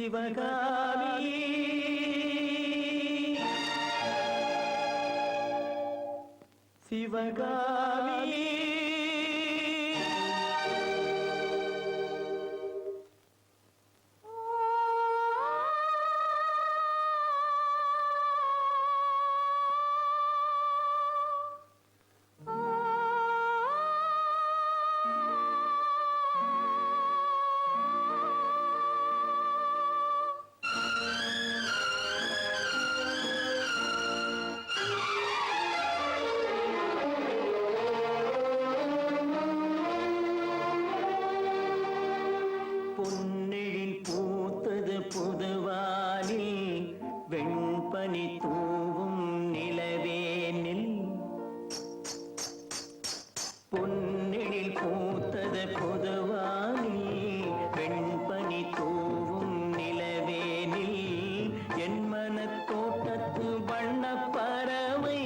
சிவகாமி. சிவகாமி. பனி தூவும் நிலவேனில் பொன்னெழில் பூத்தது புதுவானில். வெண்பனி தூவும் நிலவேனில் என் மனத்தோட்டத்து வண்ண பறவை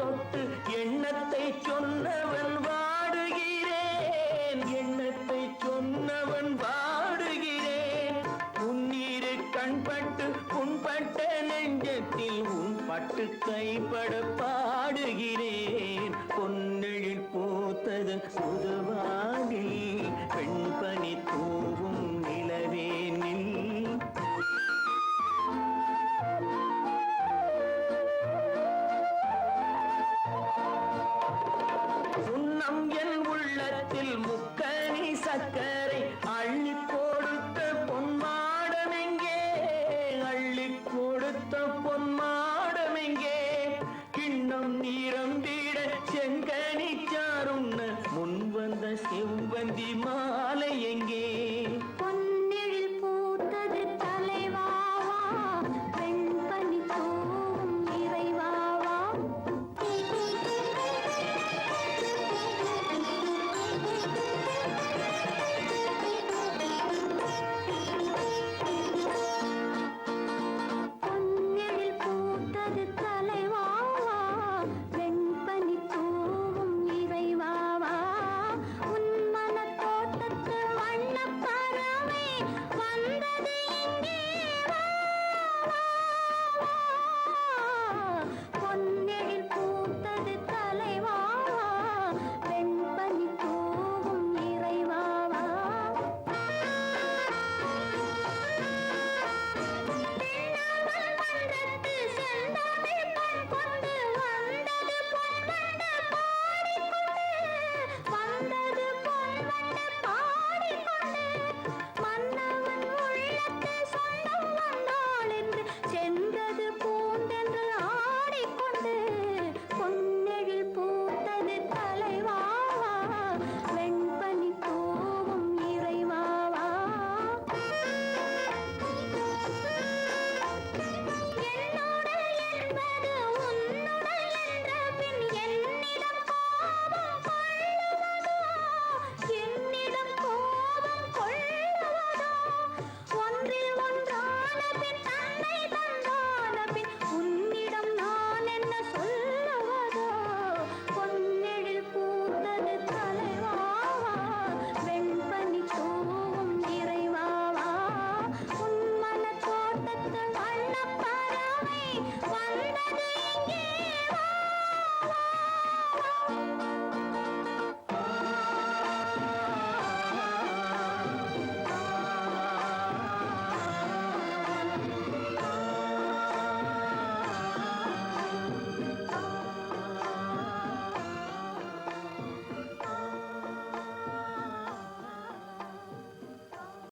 தொட்டு எண்ணத்தை சொன்னவன் வாடுகிறேன். எண்ணத்தை சொன்னவன் வாடுகிறேன். உன்னீரு கண்பட்டு புண்பட்ட நெஞ்சத்தில் உன் பட்டு கைப்பட பாடுகிறேன். பொன்னெழில் பூத்தது பெண் பெண்பனி தூவும் வண்ணம் என் உள்ளத்தில் முக்கனி சக்கரை அள்ளி கொடுத்த பொன்மாடமெங்கே அள்ளி கொடுத்த பொன்மாடமெங்கே கிண்ணம் நீரம் தீட செங்கனி சாருண்ண முன் வந்த செவ்வந்தி மா